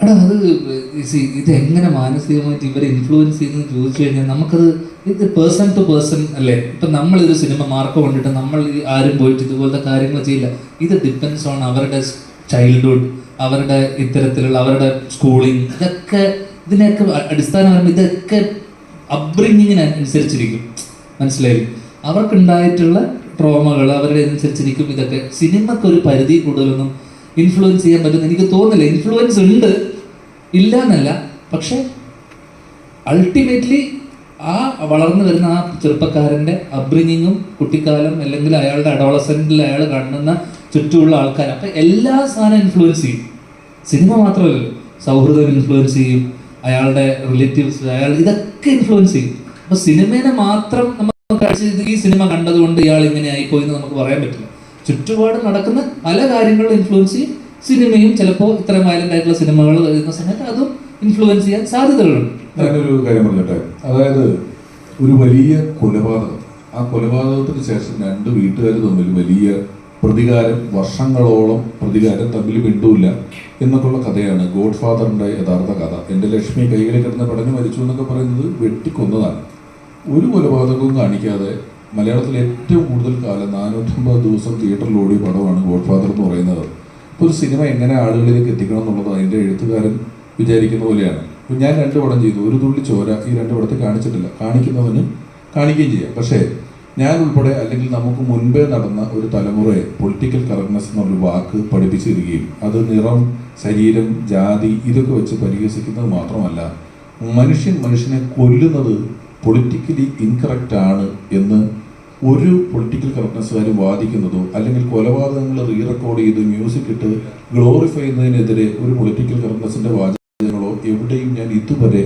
എടാ അത് ഇത് എങ്ങനെ മാനസികമായിട്ട് ഇവരെ ഇൻഫ്ലുവൻസ് ചെയ്യുന്നത് ചോദിച്ചു കഴിഞ്ഞാൽ നമുക്കത് ഇത് പേഴ്സൺ ടു പേഴ്സൺ അല്ലേ? ഇപ്പം നമ്മളൊരു സിനിമ മാർക്ക് കൊണ്ടിട്ട് നമ്മൾ ആരും പോയിട്ട് ഇതുപോലത്തെ കാര്യങ്ങൾ ചെയ്യില്ല. ഇത് ഡിപ്പെൻസ് ഓൺ അവരുടെ ചൈൽഡ്ഹുഡ് അവരുടെ ഇത്തരത്തിലുള്ള അവരുടെ സ്കൂളിങ് ഇതൊക്കെ ഇതിനെയൊക്കെ അടിസ്ഥാനപരമായി ഇതൊക്കെ അപ്ബ്രിങ്ങിങ്ങിന് അനുസരിച്ചിരിക്കും. മനസ്സിലായി അവർക്കുണ്ടായിട്ടുള്ള ട്രോമകൾ അവരുടെ അനുസരിച്ചിരിക്കും ഇതൊക്കെ. സിനിമക്ക് ഒരു പരിധി കൂടുതലൊന്നും ഇൻഫ്ലുവൻസ് ചെയ്യാൻ പറ്റും. എനിക്ക് തോന്നില്ല ഇൻഫ്ലുവൻസ് ഉണ്ട്. ഇല്ല എന്നല്ല പക്ഷെ അൾട്ടിമേറ്റ്ലി ആ വളർന്നു വരുന്ന ആ ചെറുപ്പക്കാരന്റെ അബ്രിങ്ങിങ്ങും കുട്ടിക്കാലം അല്ലെങ്കിൽ അയാളുടെ അഡോളസെന്റിൽ അയാൾ കാണുന്ന ചുറ്റുമുള്ള ആൾക്കാർ. അപ്പം എല്ലാ സാധനം ഇൻഫ്ലുവൻസ് ചെയ്യും. സിനിമ മാത്രമല്ലല്ലോ സൗഹൃദം ഇൻഫ്ലുവൻസ് ചെയ്യും. അയാളുടെ റിലേറ്റീവ്സ് അയാൾ ഇതൊക്കെ ഇൻഫ്ലുവൻസ് ചെയ്യും. അപ്പം സിനിമേനെ മാത്രം നമ്മൾ ഈ സിനിമ കണ്ടതുകൊണ്ട് ഇയാൾ ഇങ്ങനെ ആയിപ്പോയി എന്ന് നമുക്ക് പറയാൻ പറ്റില്ല. ചുറ്റുപാട് നടക്കുന്ന പല കാര്യങ്ങളും ഇൻഫ്ലുവൻസ് ചെയ്യും. സിനിമയും ചിലപ്പോൾ ഇത്ര വയലന്റ് ആയിട്ടുള്ള സിനിമകൾ വരുന്ന സമയത്ത് അതും ഇൻഫ്ലുവൻസ് ചെയ്യാൻ സാധ്യതകളുണ്ട്. ഞാനൊരു കാര്യം പറഞ്ഞിട്ടെ അതായത് ഒരു വലിയ കൊലപാതകം. ആ കൊലപാതകത്തിന് ശേഷം രണ്ട് വീട്ടുകാർ തമ്മിൽ വലിയ പ്രതികാരം വർഷങ്ങളോളം പ്രതികാരം തമ്മിൽ മിണ്ടൂല്ല എന്നൊക്കെയുള്ള കഥയാണ് ഗോഡ് ഫാദറിന്റെ യഥാർത്ഥ കഥ. എന്റെ ലക്ഷ്മി കൈകളിൽ കിടന്ന് പടഞ്ഞു മരിച്ചു എന്നൊക്കെ പറയുന്നത് വെട്ടിക്കൊന്നതാണ്. ഒരു കൊലപാതകവും കാണിക്കാതെ മലയാളത്തിൽ ഏറ്റവും കൂടുതൽ കാലം നാനൂറ്റമ്പത് ദിവസം തിയേറ്ററിൽ ഓടിയ പടമാണ് ഗോഡ് ഫാദർ എന്ന് പറയുന്നത്. ഇപ്പോൾ ഒരു സിനിമ എങ്ങനെ ആളുകളിലേക്ക് എത്തിക്കണം എന്നുള്ളത് അതിന്റെ എഴുത്തുകാരൻ വിചാരിക്കുന്ന പോലെയാണ്. ഇപ്പം ഞാൻ രണ്ട് പടം ചെയ്തു. ഒരു തുള്ളി ചോര ഈ രണ്ട് പടത്തിൽ കാണിച്ചിട്ടില്ല. കാണിക്കുന്നവന് കാണിക്കുകയും ചെയ്യാം. പക്ഷേ ഞാൻ ഉൾപ്പെടെ അല്ലെങ്കിൽ നമുക്ക് മുൻപേ നടന്ന ഒരു തലമുറയെ പൊളിറ്റിക്കൽ കറക്റ്റ്നെസ് എന്നൊരു വാക്ക് പഠിപ്പിച്ചു തരികയും അത് നിറം ശരീരം ജാതി ഇതൊക്കെ വെച്ച് പരിഹസിക്കുന്നത് മാത്രമല്ല മനുഷ്യൻ മനുഷ്യനെ കൊല്ലുന്നത് പൊളിറ്റിക്കലി ഇൻകറക്റ്റ് ആണ് എന്ന് ഒരു പൊളിറ്റിക്കൽ കറക്റ്റ്നെസ്സുകാരും വാദിക്കുന്നതോ അല്ലെങ്കിൽ കൊലപാതകങ്ങൾ റീ റെക്കോർഡ് ചെയ്ത് മ്യൂസിക് ഇട്ട് ഗ്ലോറിഫൈ ചെയ്യുന്നതിനെതിരെ ഒരു പൊളിറ്റിക്കൽ കറക്റ്റ്നെസ്സിന്റെ വാചകങ്ങളോ എവിടെയും ഞാൻ ഇതുവരെ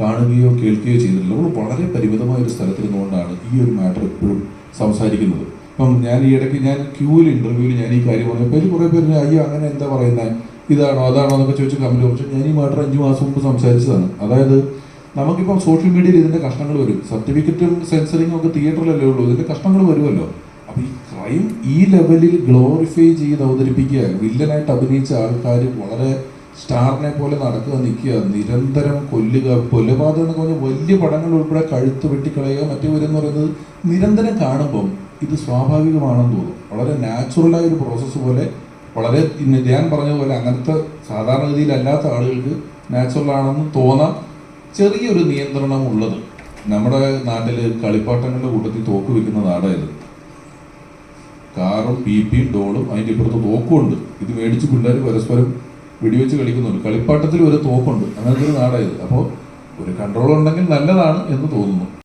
കാണുകയോ കേൾക്കുകയോ ചെയ്തിട്ടില്ല. നമ്മൾ വളരെ പരിമിതമായ ഒരു സ്ഥലത്തിരുന്നുകൊണ്ടാണ് ഈ ഒരു മാറ്റർ എപ്പോഴും സംസാരിക്കുന്നത്. ഇപ്പം ഞാൻ ഈ ഇടയ്ക്ക് ഞാൻ ക്യൂവിൽ ഇന്റർവ്യൂവിൽ ഞാൻ ഈ കാര്യം പറഞ്ഞപ്പോൾ അതിൽ കുറേ പേര് അയ്യോ അങ്ങനെ എന്താ പറയുന്നത് ഇതാണോ അതാണോ എന്നൊക്കെ ചോദിച്ച് കമന്റ് കുറച്ച് ഞാൻ ഈ മാറ്റർ അഞ്ച് മാസം മുമ്പ് സംസാരിച്ചതാണ്. അതായത് നമുക്കിപ്പം സോഷ്യൽ മീഡിയയിൽ ഇതിന്റെ കഷ്ണങ്ങൾ വരും. സർട്ടിഫിക്കറ്റും സെൻസറിങ്ങും ഒക്കെ തിയേറ്ററിലല്ലേ ഉള്ളൂ. ഇതിന്റെ കഷ്ടങ്ങൾ വരുമല്ലോ. അപ്പൊ ഈ ക്രൈം ഈ ലെവലിൽ ഗ്ലോറിഫൈ ചെയ്ത് അവതരിപ്പിക്കുക വില്ലനായിട്ട് അഭിനയിച്ച ആൾക്കാർ വളരെ സ്റ്റാറിനെ പോലെ നടക്കുക നിൽക്കുക നിരന്തരം കൊല്ലുക കൊലപാതകം എന്നൊക്കെ പറഞ്ഞാൽ വലിയ പടങ്ങൾ ഉൾപ്പെടെ കഴുത്ത് വെട്ടിക്കളയുക മറ്റു എന്ന് പറയുന്നത് നിരന്തരം കാണുമ്പം ഇത് സ്വാഭാവികമാണെന്ന് തോന്നും. വളരെ നാച്ചുറലായ ഒരു പ്രോസസ്സ് പോലെ വളരെ ഇന്ന് ഞാൻ പറഞ്ഞതുപോലെ അങ്ങനത്തെ സാധാരണഗതിയിലല്ലാത്ത ആളുകൾക്ക് നാച്ചുറൽ ആണെന്ന് തോന്നാം. ചെറിയൊരു നിയന്ത്രണം ഉള്ളത് നമ്മുടെ നാട്ടിൽ കളിപ്പാട്ടങ്ങളുടെ കൂട്ടത്തിൽ തോക്ക് വെക്കുന്ന നാടായത് കാറും പി പിയും ഡോളും അതിന്റെ ഇപ്പുറത്ത് തോക്കുമുണ്ട് ഇത് മേടിച്ച് പിള്ളേർ പരസ്പരം വെടിവെച്ച് കളിക്കുന്നുണ്ട്. കളിപ്പാട്ടത്തിൽ ഒരു തോക്കുണ്ട്. അങ്ങനത്തെ ഒരു നാടായത് അപ്പോൾ ഒരു കൺട്രോൾ ഉണ്ടെങ്കിൽ നല്ലതാണ് എന്ന് തോന്നുന്നു.